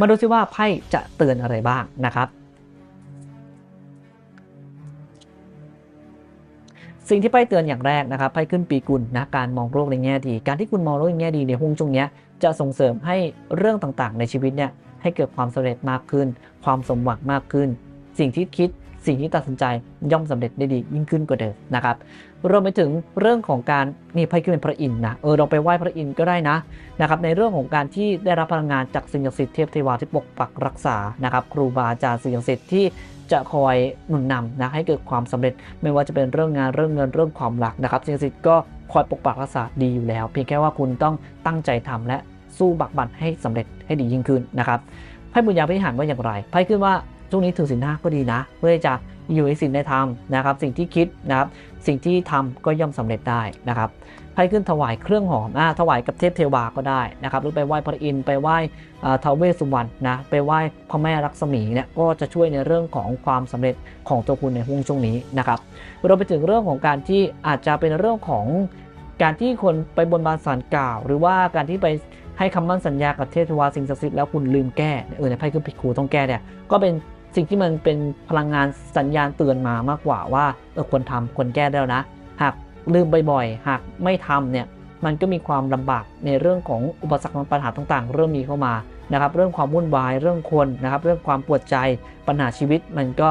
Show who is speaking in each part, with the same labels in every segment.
Speaker 1: มาดูซิว่าไพ่จะเตือนอะไรบ้างนะครับ สิ่งที่ไพ่เตือนอย่างแรกนะครับไพ่ขึ้นปีกุลนะการมองโลกในแง่ดี การที่คุณมองโลกในแง่ดีในห่วงช่วงเนี้ยจะส่งเสริมให้เรื่องต่างๆ ในชีวิตเนี่ยให้เกิดความสำเร็จมากขึ้น ความสมหวังมากขึ้น สิ่งที่คิด สิ่งที่ตัดสินใจย่อมสำเร็จได้ดียิ่งขึ้นกว่าเดิมนะครับรวมไปถึงเรื่องของการนี่ไพ่ขึ้นเป็นพระอินทร์นะเออเราไปไหว้พระอินทร์ก็ได้นะนะครับในเรื่องของการที่ได้รับพลังงานจากสิ่งศักดิ์สิทธิ์เทพเทวาที่ปกปักรักษานะครับครูบาอาจารย์สิ่งศักดิ์สิทธิ์ที่จะคอยหนุนนำนะให้เกิดความสำเร็จไม่ว่าจะเป็นเรื่องงานเรื่องเงินเรื่องความรักนะครับสิ่งศักดิ์สิทธิ์ก็คอยปกปักรักษาดีอยู่แล้ว เพียงแค่ว่าคุณต้องตั้งใจทำและสู้บักบั่นให้สำเร็จให้ดียิ่งขึ้นนะครับไพ่บุญญาพิหารว่าอย่างไรไพ่ขึ้นว่า ช่วงนี้ถือศีลห้าก็ดีนะ เพื่อที่จะอยู่ในสิ่งได้ทำนะครับ สิ่งที่คิดนะครับ สิ่งที่ทำก็ย่อมสำเร็จได้นะครับไพ่ขึ้นถวายเครื่องหอมอ่าถวายกับเทพเทวาก็ได้นะครับ หรือไปไหว้พระอินทร์ไปไหว้ทาวเวสสุวรรณนะ ไปไหว้พระแม่ลักษมีเนี่ย ก็จะช่วยในเรื่องของความสำเร็จของตัวคุณในห่วงช่วงนี้นะครับรวมไปถึงเรื่องของการที่อาจจะเป็นเรื่องของการที่คนไปบนบานสารกล่าว หรือว่าการที่ไปให้คำมั่นสัญญากับเทพเทวาสิ่งศักดิ์สิทธิ์แล้วคุณลืมแก้เออในไพ่ขึ้นผิดครูต้องแก้เนี่ยก็เป็น สิ่งที่มันเป็นพลังงานสัญญาณเตือนมามากกว่าว่าเออควรทำควรแก้ได้แล้วนะ หากลืมบ่อยๆ หากไม่ทำเนี่ยมันก็มีความลำบากในเรื่องของอุปสรรคปัญหาต่างๆ เริ่มมีเข้ามานะครับเรื่องความวุ่นวายเรื่องคนนะครับเรื่องความปวดใจปัญหาชีวิตมันก็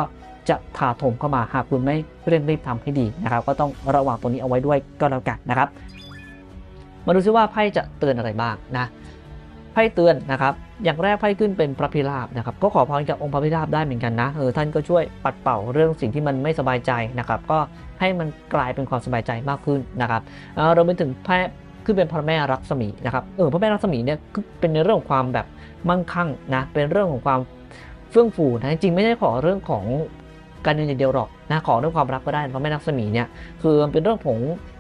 Speaker 1: จะถาโถมเข้ามาหากคุณไม่เร่งรีบทำให้ดีนะครับก็ต้องระวังตัวนี้เอาไว้ด้วยก็แล้วกันนะครับ มาดูซิว่าไพ่จะเตือนอะไรบ้างนะ ไพ่เตือนนะครับอย่างแรกไพ่ขึ้นเป็นพระพิราบนะครับก็ขอพรกับองค์พระพิราบได้เหมือนกันนะเออท่านก็ช่วยปัดเป่าเรื่องสิ่งที่มันไม่สบายใจนะครับก็ให้มันกลายเป็นความสบายใจมากขึ้นนะครับเออเราไปถึงแพ่ขึ้นเป็นพระแม่รักษมีนะครับเออพระแม่รักษมีเนี่ยคือเป็นในเรื่องของความแบบมั่งคั่งนะเป็นเรื่องของความเฟื่องฟูนะจริงๆไม่ได้ขอเรื่องของการเงินอย่างเดียวหรอกนะขอเรื่องความรักก็ได้พระแม่รักษมีเนี่ยคือมันเป็นเรื่องของ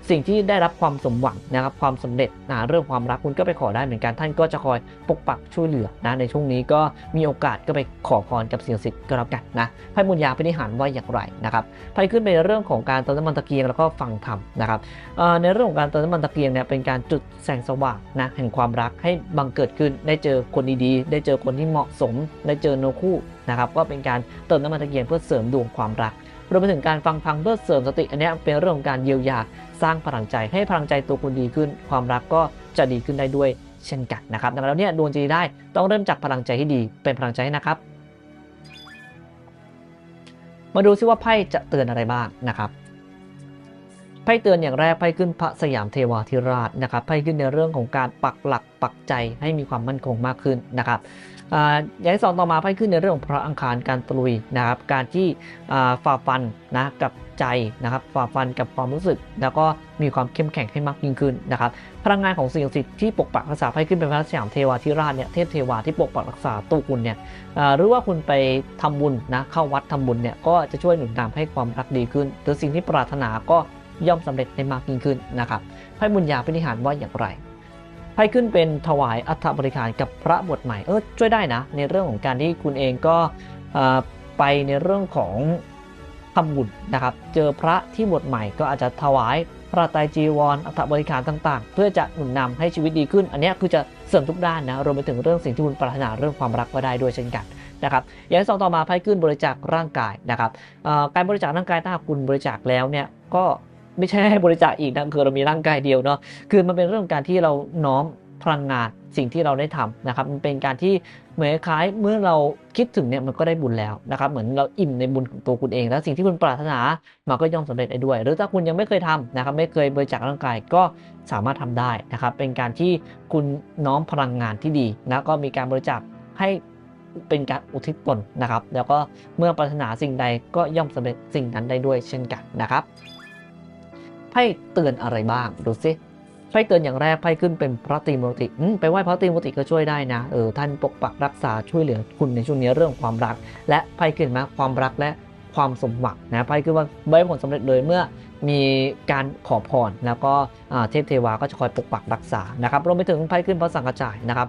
Speaker 1: สิ่งที่ได้รับความสมหวังนะครับความสำเร็จนะเรื่องความรักคุณก็ไปขอได้เหมือนกันท่านก็จะคอยปกปักช่วยเหลือนะในช่วงนี้ก็มีโอกาสก็ไปขอพรกับสิ่งศักดิ์สิทธิ์ก็แล้วกันนะไพ่บุญญาพินิหารว่าอย่างไรนะครับไพ่ขึ้นไปในเรื่องของการเติมน้ำมันตะเกียงแล้วก็ฟังธรรมนะครับในเรื่องของการเติมน้ำมันตะเกียงเนี่ยเป็นการจุดแสงสว่างนะแห่งความรักให้บังเกิดขึ้นได้เจอคนดีๆ ได้เจอคนที่เหมาะสม ได้เจอเนื้อคู่นะครับก็เป็นการเติมน้ำมันตะเกียงเพื่อเสริมดวงความรัก รวมไปถึงการฟังพังเพื่อเสริมสติอันนี้เป็นเรื่องของการเยียวยาสร้างพลังใจให้พลังใจตัวคุณดีขึ้น ความรักก็จะดีขึ้นได้ด้วยเช่นกันนะครับดังนั้นแล้วเนี่ยดวงจะดีได้ต้องเริ่มจากพลังใจที่ดีเป็นพลังใจนะครับ มาดูซิว่าไพ่จะเตือนอะไรบ้างนะครับไพ่เตือนอย่างแรกไพ่ขึ้นพระสยามเทวาธิราชนะครับไพ่ขึ้นในเรื่องของการปักหลักปักใจให้มีความมั่นคงมากขึ้นนะครับ อย่างที่สองต่อมาไพ่ขึ้นในเรื่องของพระอังคารการตลุยนะครับ การที่ฝ่าฟันนะกับใจนะครับฝ่าฟันกับความรู้สึก แล้วก็มีความเข้มแข็งให้มากยิ่งขึ้นนะครับ พลังงานของสิ่งศักดิ์สิทธิ์ที่ปกปักรักษาไพ่ขึ้นเป็นพระสยามเทวาธิราชเนี่ยเทพเทวาที่ปกปักรักษาตัวคุณเนี่ยหรือว่าคุณไปทำบุญนะเข้าวัดทำบุญเนี่ยก็จะช่วยหนุนนำให้ความรักดีขึ้นหรือสิ่งที่ปรารถนาก็ย่อมสำเร็จได้มากยิ่งขึ้นนะครับไพ่บุญญาพินิหารว่าอย่างไร ไพ่ขึ้นเป็นถวายอัฐบริการกับพระบทใหม่เออช่วยได้นะ ในเรื่องของการที่คุณเองก็ไปในเรื่องของทำบุญนะครับ เจอพระที่บวชใหม่ก็อาจจะถวายพระไตรจีวรอัฐบริการต่างๆ เพื่อจะหนุนนำให้ชีวิตดีขึ้น อันนี้คือจะเสริมทุกด้านนะรวมไปถึงเรื่องสิ่งที่คุณปรารถนาเรื่องความรักก็ได้ด้วยเช่นกันนะครับอย่างที่สองต่อมาไพ่ขึ้นบริจาคร่างกายนะครับการบริจาคร่างกายถ้าคุณบริจาคแล้วเนี่ยก็ ไม่ใช่ให้บริจาคอีกนะคือเรามีร่างกายเดียวเนาะคือมันเป็นเรื่องการที่เราน้อมพลังงานสิ่งที่เราได้ทำนะครับมันเป็นการที่เหมือนคล้ายเมื่อเราคิดถึงเนี่ยมันก็ได้บุญแล้วนะครับเหมือนเราอิ่มในบุญของตัวคุณเอง แล้วสิ่งที่คุณปรารถนามันก็ย่อมสำเร็จได้ด้วย หรือถ้าคุณยังไม่เคยทำนะครับไม่เคยบริจาคร่างกายก็สามารถทำได้นะครับเป็นการที่คุณน้อมพลังงานที่ดีนะก็มีการบริจาคให้เป็นการอุทิศตนนะครับ แล้วก็เมื่อปรารถนาสิ่งใดก็ย่อมสำเร็จสิ่งนั้นได้ด้วยเช่นกันนะครับ ไพ่เตือนอะไรบ้างดูสิไพ่เตือนอย่างแรกไพ่ขึ้นเป็นพระตรีมุรติอืมไปไหว้พระตรีมุรติก็ช่วยได้นะเออท่านปกปักรักษาช่วยเหลือคุณในช่วงนี้เรื่องความรัก และไพ่ขึ้นมาความรักและความสมหวังนะไพ่ขึ้นว่าใบผลสำเร็จเลยเมื่อมีการขอพรแล้วก็เทพเทวาก็จะคอยปกปักรักษานะครับรวมไปถึงไพ่ขึ้นพระสังกัจจายนะครับ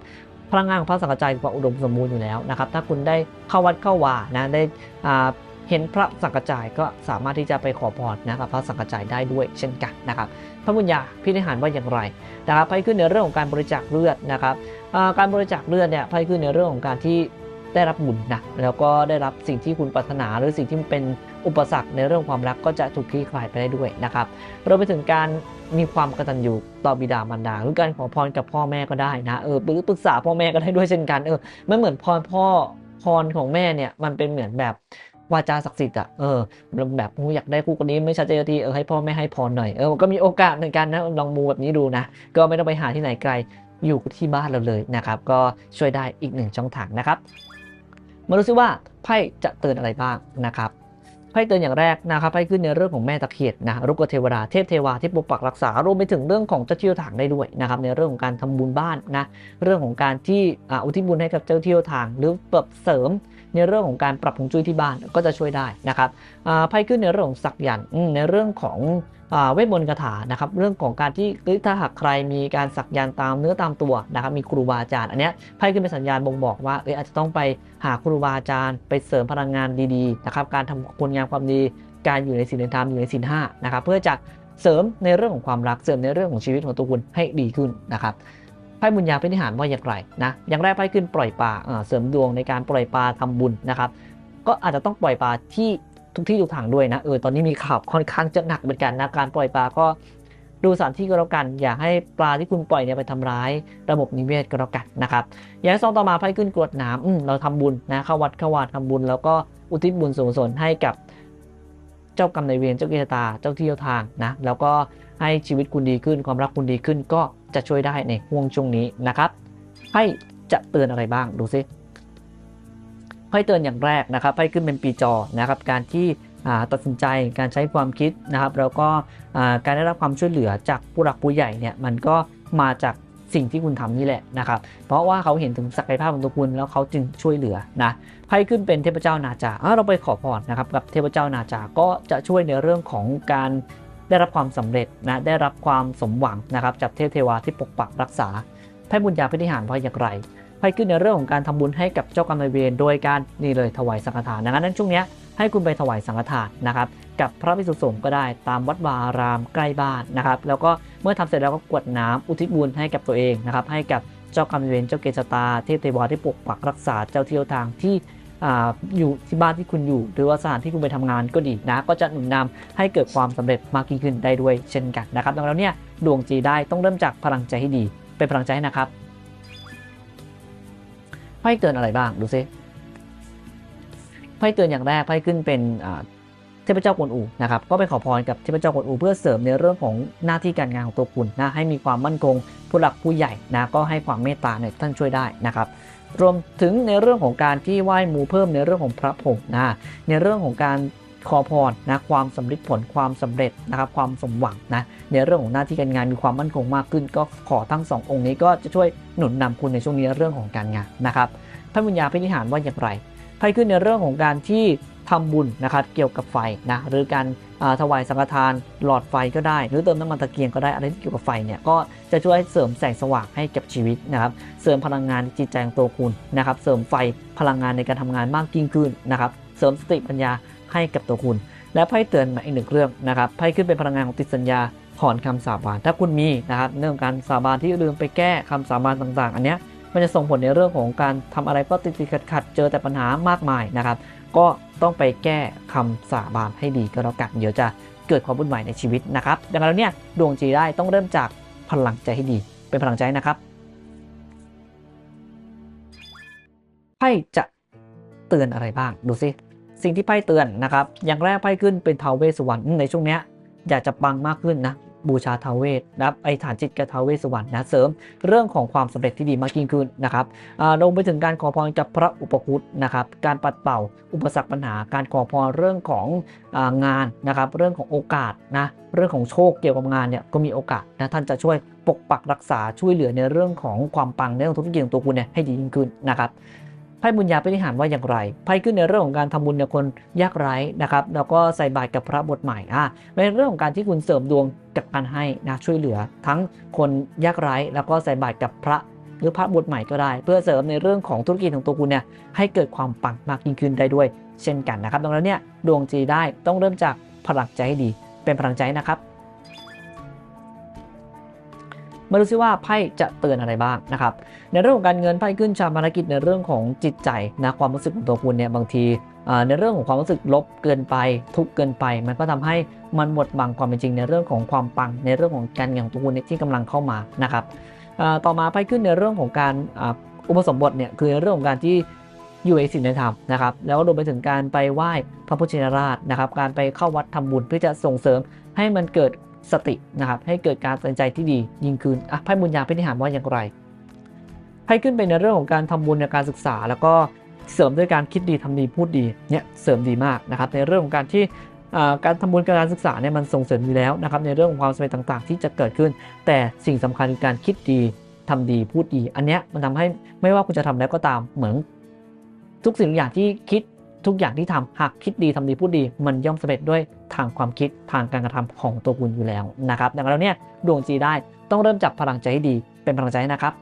Speaker 1: พลังงานของพระสังกัจจายความอุดมสมบูรณ์อยู่แล้วนะครับถ้าคุณได้เข้าวัดเข้าวานะได้อ่า เห็นพระสังกจายก็สามารถที่จะไปขอพรนะครับพระสังกจายได้ด้วยเช่นกันนะครับพระบุญญาพินิหารว่าอย่างไรนะครับไพ่ขึ้นในเรื่องของการบริจาคเลือดนะครับการบริจาคเลือดเนี่ยไพ่ขึ้นในเรื่องของการที่ได้รับบุญนะแล้วก็ได้รับสิ่งที่คุณปรารถนาหรือสิ่งที่มันเป็นอุปสรรคในเรื่องความรักก็จะถูกคลี่คลายไปได้ด้วยนะครับเรวมไปถึงการมีความกตัญญูต่อบิดามารดาหรือการขอพรกับพ่อแม่ก็ได้นะเออหรือปรึกษาพ่อแม่ก็ได้ด้วยเช่นกันเออไมันเหมือนพรพ่อพรของแม่เนี่ยมันเป็นเหมือนแบบ วาจาศักดิ์สิทธิ์อะเออแบบโอ้อยากได้คู่คนนี้ไม่ชัดเจนทีเออให้พ่อแม่ให้พรหน่อยเออก็มีโอกาสเหมือนกันนะลองมูแบบนี้ดูนะ ก็ไม่ต้องไปหาที่ไหนไกลอยู่ที่บ้านเราเลยนะครับ ก็ช่วยได้อีกหนึ่งช่องทางนะครับ มาดูซิว่าไพ่จะเตือนอะไรบ้างนะครับไพ่เตือนอย่างแรกนะครับไพ่ขึ้นในเรื่องของแม่ตะเคียนนะรุกเทวดาเทพเทวาที่ปกปักรักษารวมไปถึงเรื่องของเจ้าเที่เจ้าทางได้ด้วยนะครับในเรื่องของการทำบุญบ้านนะเรื่องของการที่อุทิศบุญให้กับเจ้าเที่เจ้าทาง หรือแบบเสริม ในเรื่องของการปรับฮวงจุ้ยที่บ้านก็จะช่วยได้นะครับไพ่ขึ้นในเรื่องของสักยันในเรื่องของเวทมนต์คาถานะครับเรื่องของการที่ถ้าหากใครมีการสักยันตามเนื้อตามตัวนะครับมีครูบาอาจารย์ อันนี้ไพ่ขึ้นเป็นสัญญาณบ่งบอกว่าเอยอาจจะต้องไปหาครูบาอาจารย์ ไปเสริมพลังงานดีๆนะครับการทำคุณงามความดีการอยู่ในศีลธรรมอยู่ในศีลห้านะครับเพื่อจะเสริมในเรื่องของความรักเสริมในเรื่องของชีวิตของตัวคุณให้ดีขึ้นนะครับ ไพ่บุญญาพินิหารว่าอย่างไรนะอย่างแรกไพ่ขึ้นปล่อยปลาเสริมดวงในการปล่อยปลาทำบุญนะครับ ก็อาจจะต้องปล่อยปลาที่ทุกที่ทุกทางด้วยนะเออตอนนี้มีข่าวค่อนข้างจะหนักเหมือนกันนะการปล่อยปลาก็ดูสถานที่ก็แล้วกัน อย่าให้ปลาที่คุณปล่อยเนี่ยไปทำร้ายระบบนิเวศก็แล้วกันนะครับอย่างที่สองต่อมาไพ่ขึ้นกรวดน้ำเราทำบุญนะเข้าวัดเข้าวาทำบุญ แล้วก็อุทิศบุญส่วนกุศลให้กับ เจ้ากรรมนายเวรเจ้ากิจตาเจ้าที่เจ้าทางนะแล้วก็ให้ชีวิตคุณดีขึ้น ความรักคุณดีขึ้นก็จะช่วยได้ในห่วงช่วงนี้นะครับให้จะเตือนอะไรบ้างดูซิไพ่เตือนอย่างแรกนะครับไพ่ขึ้นเป็นปีจอนะครับการที่ตัดสินใจการใช้ความคิดนะครับ แล้วก็การได้รับความช่วยเหลือจากผู้หลักผู้ใหญ่เนี่ยมันก็มาจาก สิ่งที่คุณทำนี่แหละนะครับ เพราะว่าเขาเห็นถึงศักยภาพของตัวคุณแล้วเขาจึงช่วยเหลือนะไพ่ขึ้นเป็นเทพเจ้านาจาเราไปขอพรนะครับกับเทพเจ้านาจาก็จะช่วยในเรื่องของการได้รับความสำเร็จนะได้รับความสมหวังนะครับจากเทพเทวาที่ปกปักรักษาไพ่บุญญาพิธิหารว่าอย่างไรไพ่ขึ้นในเรื่องของการทำบุญให้กับเจ้ากรรมนายเวรโดยการนี่เลยถวายสังฆทานดังนั้นช่วงเนี้ย ให้คุณไปถวายสังฆทานนะครับ กับพระภิกษุสงฆ์ก็ได้ตามวัดวาอารามใกล้บ้านนะครับ แล้วก็เมื่อทำเสร็จแล้วก็กวดน้ำอุทิศบุญให้กับตัวเองนะครับ ให้กับเจ้ากรรมเวรเจ้าเกศตาเทพเทวาที่ปกปักรักษาเจ้าเที่เจ้าทางที่อยู่ที่บ้านที่คุณอยู่ หรือว่าสถานที่คุณไปทำงานก็ดีนะ ก็จะหนุนนำให้เกิดความสำเร็จมากยิ่งขึ้นได้ด้วยเช่นกันนะครับดังนั้นเนี่ยดวงจีได้ต้องเริ่มจากพลังใจให้ดี เป็นพลังใจให้นะครับไพ่เตือนอะไรบ้างดูซิ พ่เตือนอย่างแรกไพ่ขึ้นเป็นเทพเจ้ากวนอูนะครับก็ไปขอพรกับเทพเจ้ากวนอูเพื่อเสริมในเรื่องของหน้าที่การงานของตัวคุณนะให้มีความมั่นคงผู้หลักผู้ใหญ่นะก็ให้ความเมตตาเนี่ยท่านช่วยได้นะครับรวมถึงในเรื่องของการที่ไหว้หมูเพิ่มในเรื่องของพระผงนะในเรื่องของการขอพรนะความสำเร็จผลความสำเร็จนะครับความสมหวังนะในเรื่องของหน้าที่การงานมีความมั่นคงมากขึ้น ก็ขอทั้งสององค์นี้ก็จะช่วยหนุนนำคุณในช่วงนี้เรื่องของการงานนะครับพระบุญญาพิธิหารว่าอย่างไร ไพ่ขึ้นในเรื่องของการที่ทำบุญนะครับเกี่ยวกับไฟนะหรือการถวายสังฆทานหลอดไฟก็ได้ หรือเติมน้ำมันตะเกียงก็ได้อะไรที่เกี่ยวกับไฟเนี่ยก็จะช่วยเสริมแสงสว่างให้กับชีวิตนะครับเสริมพลังงานจิตใจของตัวคุณนะครับเสริมไฟพลังงานในการทำงานมากยิ่งขึ้นนะครับเสริมสติปัญญาให้กับตัวคุณ และไพ่เตือนมาอีกหนึ่งเรื่องนะครับไพ่ขึ้นเป็นพลังงานของติดสัญญาถอนคำสาบานถ้าคุณมีนะครับเรื่องการสาบานที่ลืมไปแก้คำสาบานต่างๆ อันเนี้ย มันจะส่งผลในเรื่องของการทำอะไรก็ติดติดขัดขัดเจอแต่ปัญหามากมายนะครับ ก็ต้องไปแก้คำสาบานให้ดีก็แล้วกันเดี๋ยวจะเกิดความวุ่นวายในชีวิตนะครับ ดังนั้นเนี่ยดวงจีได้ต้องเริ่มจากพลังใจให้ดี เป็นพลังใจนะครับไพ่จะเตือนอะไรบ้างดูสิสิ่งที่ไพ่เตือนนะครับ อย่างแรกไพ่ขึ้นเป็นทาวเวสสุวรรณในช่วงเนี้ยอยากจะปังมากขึ้นนะ บูชาทาวเวสนะครับไอฐานจิตกับทาวเวสวรรณนะเสริมเรื่องของความสำเร็จที่ดีมากยิ่งขึ้นนะครับลงไปถึงการขอพรจากพระอุปคุตนะครับการปัดเป่าอุปสรรคปัญหา การขอพรเรื่องของงานนะครับเรื่องของโอกาสนะเรื่องของโชคเกี่ยวกับงานเนี่ยก็มีโอกาสนะท่านจะช่วยปกปักรักษาช่วยเหลือในเรื่องของความปังในเรื่องธุรกิจของตัวคุณเนี่ยให้ดียิ่งขึ้นนะครับ ไพ่บุญญาปฏิหารว่าอย่างไรไพ่ขึ้นในเรื่องของการทำบุญกับคนยากไร้นะครับแล้วก็ใส่บาตรกับพระบทใหม่อะเป็นเรื่องของการที่คุณเสริมดวงกับการให้นะช่วยเหลือ ทั้งคนยากไร้แล้วก็ใส่บาตรกับพระหรือพร์ทบทใหม่ก็ได้ เพื่อเสริมในเรื่องของธุรกิจของตัวคุณเนี่ยให้เกิดความปังมากยิ่งขึ้นได้ด้วย เช่นกันนะครับดังนั้นเนี่ยดวงจีได้ต้องเริ่มจากพลังใจให้ดี เป็นพลังใจนะครับ มาดูซิว่าไพ่จะเตือนอะไรบ้างนะครับในเรื่องของการเงินไพ่ขึ้นชามารกิจในเรื่องของจิตใจนะความรู้สึกของตัวคุณเนี่ยบางทีในเรื่องของความรู้สึกลบเกินไป ทุกเกินไป มันก็ทำให้มันหมดบังความเป็นจริงในเรื่องของความปัง ในเรื่องของการเงินของตัวคุณที่กำลังเข้ามานะครับต่อมาไพ่ขึ้นในเรื่องของการอุปสมบทเนี่ยคือในเรื่องของการที่อยู่ในศีลในธรรมนะครับแล้วก็รวมไปถึงการไปไหว้พระพุทธชินราชนะครับ การไปเข้าวัดทำบุญเพื่อจะส่งเสริมให้มันเกิด สตินะครับให้เกิดการตัดสินใจที่ดียิ่งขึ้นอะไพ่บุญญาพินิหารว่าอย่างไรให้ขึ้นไปในเรื่องของการทำบุญในการศึกษา แล้วก็เสริมด้วยการคิดดีทำดีพูดดีเนี่ยเสริมดีมากนะครับในเรื่องของการที่อ่าการทำบุญการศึกษาเนี่ยมันส่งเสริมอยู่แล้วนะครับในเรื่องของความสำเร็จต่างๆ ที่จะเกิดขึ้น แต่สิ่งสำคัญคือการคิดดีทำดีพูดดี อันเนี้ยมันทำให้ไม่ว่าคุณจะทำแล้วก็ตามเหมือนทุกสิ่งทุกอย่างที่คิด ทุกอย่างที่ทำหากคิดดีทำดีพูดดี มันย่อมสำเร็จด้วยทางความคิดทางการกระทำของตัวคุณอยู่แล้วนะครับดังนั้นเนี่ยดวงจีได้ต้องเริ่มจากพลังใจให้ดีเป็นพลังใจนะครับ